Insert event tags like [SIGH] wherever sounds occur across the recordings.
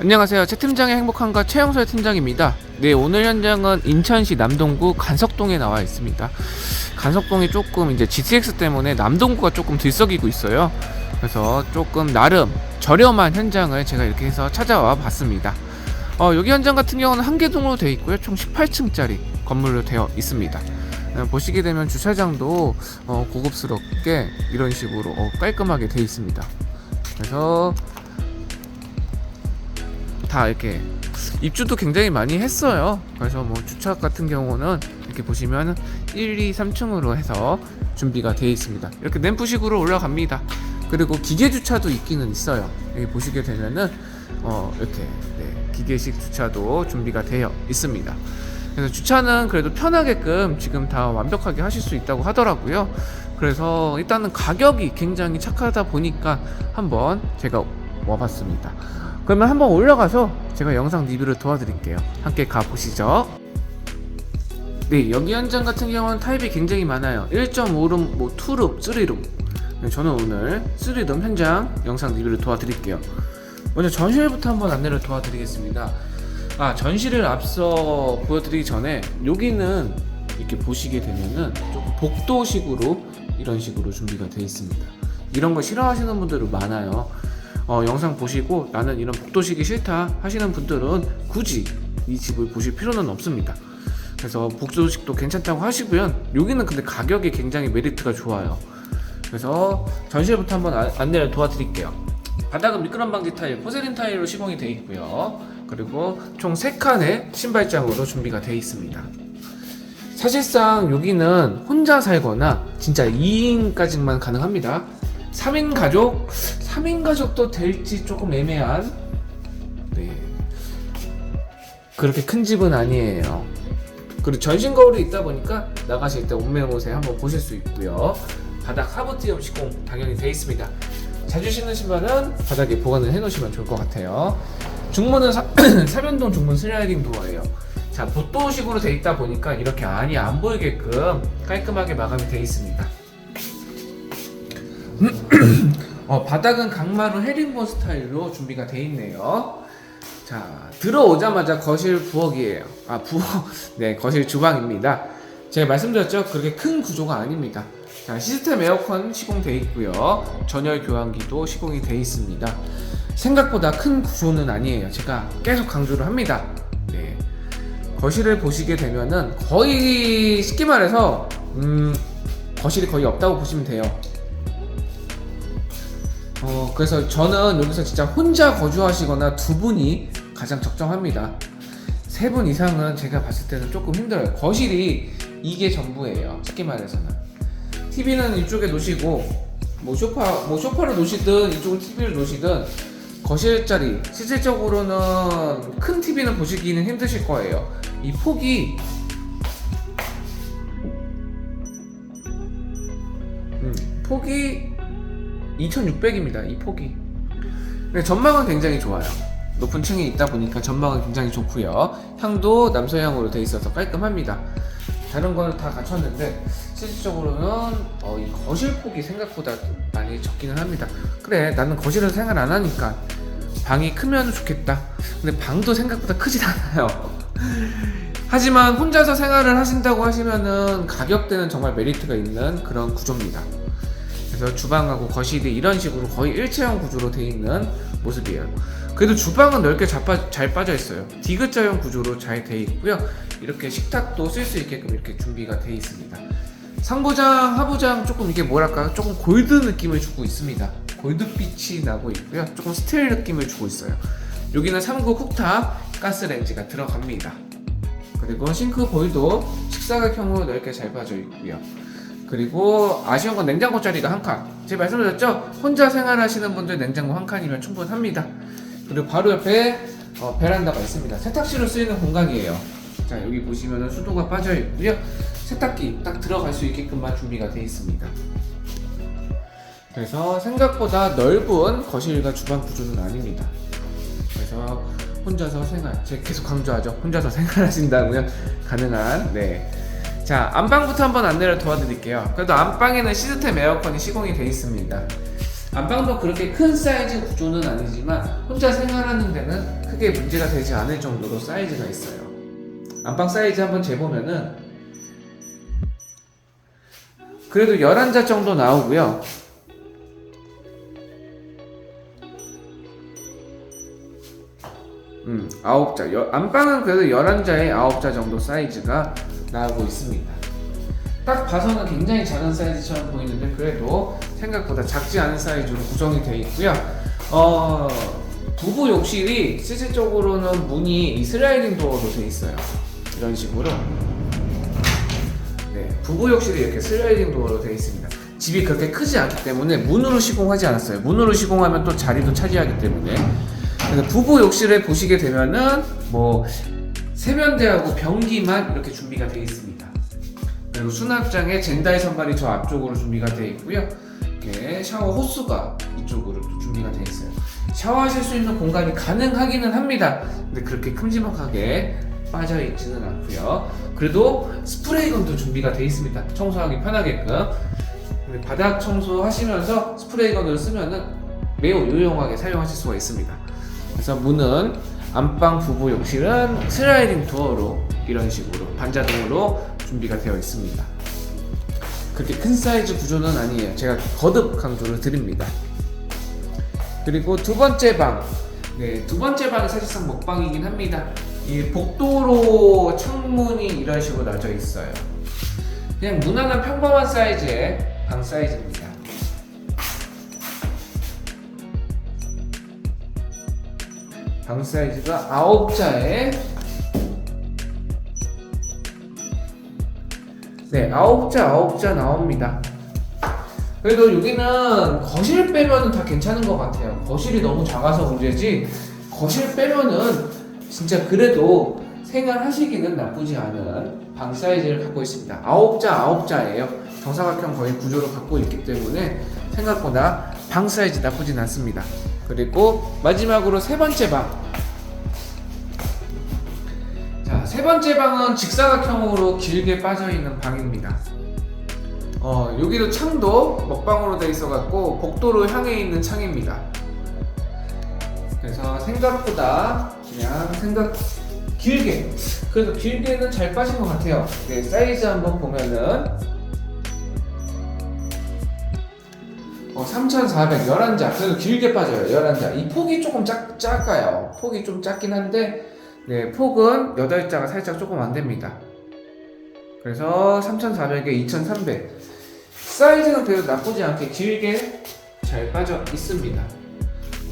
안녕하세요. 최 팀장의 행복한가 최영설 팀장입니다. 네, 오늘 현장은 인천시 남동구 간석동에 나와 있습니다. 간석동이 조금 이제 GTX 때문에 남동구가 조금 들썩이고 있어요. 그래서 조금 나름 저렴한 현장을 제가 이렇게 해서 찾아와 봤습니다. 어, 여기 현장 같은 경우는 한 개동으로 되어 있고요. 총 18층짜리 건물로 되어 있습니다. 어, 보시게 되면 주차장도 어, 고급스럽게 이런 식으로 어, 깔끔하게 되어 있습니다. 그래서 다 이렇게 입주도 굉장히 많이 했어요. 그래서 뭐 주차 같은 경우는 이렇게 보시면 1, 2, 3층으로 해서 준비가 되어 있습니다. 이렇게 램프식으로 올라갑니다. 그리고 기계 주차도 있기는 있어요. 여기 보시게 되면은 어 이렇게 네, 기계식 주차도 준비가 되어 있습니다. 그래서 주차는 그래도 편하게끔 지금 다 완벽하게 하실 수 있다고 하더라고요. 그래서 일단은 가격이 굉장히 착하다 보니까 한번 제가 와봤습니다. 그러면 한번 올라가서 제가 영상 리뷰를 도와드릴게요. 함께 가보시죠. 네, 여기 현장 같은 경우는 타입이 굉장히 많아요. 1.5룸, 뭐 2룸, 3룸. 네, 저는 오늘 3룸 현장 영상 리뷰를 도와드릴게요. 먼저 전실부터 한번 안내를 도와드리겠습니다. 아, 전시를 앞서 보여드리기 전에 여기는 이렇게 보시게 되면은 조금 복도식으로 이런 식으로 준비가 되어 있습니다. 이런 거 싫어하시는 분들은 많아요. 어, 영상 보시고 나는 이런 복도식이 싫다 하시는 분들은 굳이 이 집을 보실 필요는 없습니다. 그래서 복도식도 괜찮다고 하시고요. 여기는 근데 가격이 굉장히 메리트가 좋아요. 그래서 전시회부터 한번 아- 안내를 도와드릴게요. 바닥은 미끄럼 방지 타일, 포세린 타일로 시공이 되어 있고요. 그리고 총 3칸의 신발장으로 준비가 되어 있습니다. 사실상 여기는 혼자 살거나 진짜 2인까지만 가능합니다. 3인 가족, 3인 가족도 될지 조금 애매한 네. 그렇게 큰 집은 아니에요. 그리고 전신 거울이 있다 보니까 나가실 때 옷매옷에 한번 보실 수 있고요. 바닥 하부티움 시공 당연히 되어 있습니다. 자주 신는 신발은 바닥에 보관을 해놓으시면 좋을 것 같아요. 중문은 사, [CLEARS THROAT] 사면동 중문 슬라이딩 도어예요. 자, 보도식으로 되어 있다 보니까 이렇게 안이 안 보이게끔 깔끔하게 마감이 되어 있습니다. [CLEARS THROAT] 어, 바닥은 강마루 헤링본 스타일로 준비가 되어 있네요. 자, 들어오자마자 거실 부엌이에요. 아, 부엌. [LAUGHS] 네, 거실 주방입니다. 제가 말씀드렸죠? 그렇게 큰 구조가 아닙니다. 자, 시스템 에어컨 시공되어 있고요. 전열 교환기도 시공이 되어 있습니다. 생각보다 큰 구조는 아니에요. 제가 계속 강조를 합니다. 네. 거실을 보시게 되면은 거의 쉽게 말해서 음, 거실이 거의 없다고 보시면 돼요. 어, 그래서 저는 여기서 진짜 혼자 거주하시거나 두 분이 가장 적정합니다. 세 분 이상은 제가 봤을 때는 조금 힘들어요. 거실이 이게 전부예요. 쉽게 말해서는. TV는 이쪽에 놓으시고, 뭐 소파, 뭐 소파를 놓으시든 이쪽을 TV를 놓으시든 거실 자리, 실질적으로는 큰 TV는 보시기는 힘드실 거예요. 이 폭이 음, 폭이 2600입니다. 이 폭이. 근데 전망은 굉장히 좋아요. 높은 층에 있다 보니까 전망은 굉장히 좋고요. 향도 남서향으로 돼 있어서 깔끔합니다. 다른 거는 다 갖췄는데 실질적으로는 어, 이 거실 폭이 생각보다 많이 적기는 합니다. 그래 나는 거실에서 생활 안 하니까 방이 크면 좋겠다. 근데 방도 생각보다 크진 않아요. [LAUGHS] 하지만 혼자서 생활을 하신다고 하시면은 가격대는 정말 메리트가 있는 그런 구조입니다. 그래서 주방하고 거실이 이런 식으로 거의 일체형 구조로 되어 있는 모습이에요. 그래도 주방은 넓게 잘, 빠, 잘 빠져 있어요. 디귿자형 구조로 잘 되어 있고요. 이렇게 식탁도 쓸 수 있게끔 이렇게 준비가 되어 있습니다. 상부장, 하부장 조금 이게 뭐랄까 조금 골드 느낌을 주고 있습니다. 골드빛이 나고 있고요. 조금 스틸 느낌을 주고 있어요. 여기는 3구 쿡탑 가스레인지가 들어갑니다. 그리고 싱크 보일도 식사각형으로 넓게 잘 빠져 있고요. 그리고 아쉬운 건 냉장고 자리가 한 칸. 제가 말씀드렸죠? 혼자 생활하시는 분들 냉장고 한 칸이면 충분합니다. 그리고 바로 옆에 어, 베란다가 있습니다. 세탁실로 쓰이는 공간이에요. 자 여기 보시면은 수도가 빠져 있고요. 세탁기 딱 들어갈 수 있게끔만 준비가 되어 있습니다. 그래서 생각보다 넓은 거실과 주방 구조는 아닙니다. 그래서 혼자서 생활, 제가 계속 강조하죠. 혼자서 [LAUGHS] 생활하신다면 가능한 네. 자 안방부터 한번 안내를 도와드릴게요. 그래도 안방에는 시스템 에어컨이 시공이 되어 있습니다. 안방도 그렇게 큰 사이즈 구조는 아니지만 혼자 생활하는 데는 크게 문제가 되지 않을 정도로 사이즈가 있어요. 안방 사이즈 한번 재보면은 그래도 11자 정도 나오고요. 음, 9자. 여, 안방은 그래도 11자에 9자 정도 사이즈가 나오고 있습니다. 딱 봐서는 굉장히 작은 사이즈처럼 보이는데 그래도 생각보다 작지 않은 사이즈로 구성이 되어 있고요. 어, 부부 욕실이 실질적으로는 문이 이 슬라이딩 도어로 되어 있어요. 이런 식으로. 네, 부부 욕실이 이렇게 슬라이딩 도어로 되어 있습니다. 집이 그렇게 크지 않기 때문에 문으로 시공하지 않았어요. 문으로 시공하면 또 자리도 차지하기 때문에. 부부 욕실을 보시게 되면은 뭐 세면대하고 변기만 이렇게 준비가 되어 있습니다. 그리고 수납장에 젠다이 선반이 저 앞쪽으로 준비가 되어 있고요. 이렇게 샤워 호스가 이쪽으로 또 준비가 되어 있어요. 샤워하실 수 있는 공간이 가능하기는 합니다. 근데 그렇게 큼지막하게 빠져 있지는 않고요. 그래도 스프레이건도 준비가 되어 있습니다. 청소하기 편하게끔. 바닥 청소하시면서 스프레이건을 쓰면은 매우 유용하게 사용하실 수가 있습니다. 그래서 문은 안방 부부 욕실은 슬라이딩 도어로 이런 식으로 반자동으로 준비가 되어 있습니다. 그렇게 큰 사이즈 구조는 아니에요. 제가 거듭 강조를 드립니다. 그리고 두 번째 방. 네, 두 번째 방이 사실상 먹방이긴 합니다. 이 복도로 창문이 이런 식으로 나져 있어요. 그냥 무난한 평범한 사이즈의 방 사이즈입니다. 방 사이즈가 9자에 네, 9자, 9자 나옵니다. 그래도 여기는 거실 빼면은 다 괜찮은 것 같아요. 거실이 너무 작아서 문제지, 거실 빼면은 진짜 그래도 생활하시기는 나쁘지 않은 방 사이즈를 갖고 있습니다. 9자, 9자예요. 정사각형 거의 구조를 갖고 있기 때문에 생각보다 방 사이즈 나쁘진 않습니다. 그리고 마지막으로 세 번째 방. 자, 세 번째 방은 직사각형으로 길게 빠져 있는 방입니다. 어, 여기도 창도 먹방으로 되어 있어 갖고 복도로 향해 있는 창입니다. 그래서 생각보다 그냥 생각 길게 그래도 길게는 잘 빠진 것 같아요. 네, 사이즈 한번 보면은 어, 3,400 11자 그래도 길게 빠져요 11자. 이 폭이 조금 작, 작아요. 폭이 좀 작긴 한데 네, 폭은 8자가 살짝 조금 안 됩니다. 그래서 3,400에 2,300 사이즈는 그래도 나쁘지 않게 길게 잘 빠져 있습니다.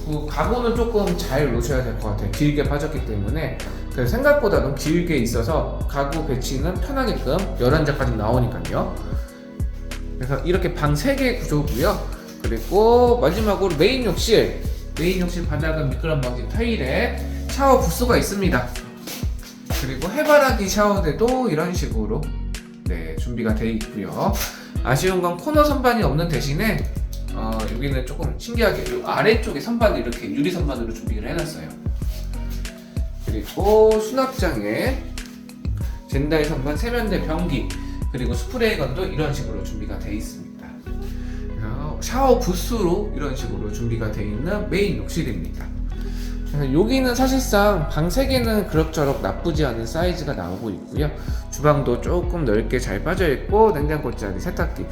그 가구는 조금 잘 놓으셔야 될 것 같아요. 길게 빠졌기 때문에. 그래서 생각보다는 길게 있어서 가구 배치는 편하게끔 11자까지 나오니까요. 그래서 이렇게 방 3개 구조고요 그리고 마지막으로 메인 욕실. 메인 욕실 바닥은 미끄럼 방지 타일에 샤워 부스가 있습니다. 그리고 해바라기 샤워대도 이런 식으로 네 준비가 되어 있고요. 아쉬운 건 코너 선반이 없는 대신에 어, 여기는 조금 신기하게 이 아래쪽에 선반을 이렇게 유리 선반으로 준비를 해놨어요. 그리고 수납장에 젠다이 선반 세면대 변기 그리고 스프레이건도 이런 식으로 준비가 되어 있습니다. 어, 샤워 부스로 이런 식으로 준비가 되어 있는 메인 욕실입니다. 여기는 사실상 방 3개는 그럭저럭 나쁘지 않은 사이즈가 나오고 있고요. 주방도 조금 넓게 잘 빠져 있고 냉장고 자리, 세탁기.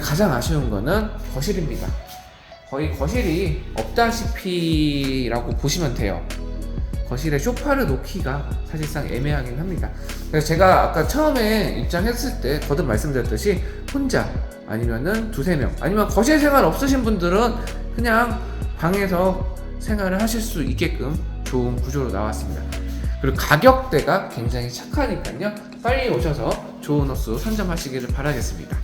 가장 아쉬운 거는 거실입니다. 거의 거실이 없다시피라고 보시면 돼요. 거실에 쇼파를 놓기가 사실상 애매하긴 합니다. 그래서 제가 아까 처음에 입장했을 때 거듭 말씀드렸듯이 혼자 아니면은 두세 명 아니면 거실 생활 없으신 분들은 그냥 방에서 생활을 하실 수 있게끔 좋은 구조로 나왔습니다. 그리고 가격대가 굉장히 착하니까요. 빨리 오셔서 좋은 호수 선점하시기를 바라겠습니다.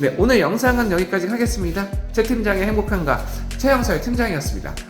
네, 오늘 영상은 여기까지 하겠습니다. 최 팀장의 행복한가 최영서의 팀장이었습니다.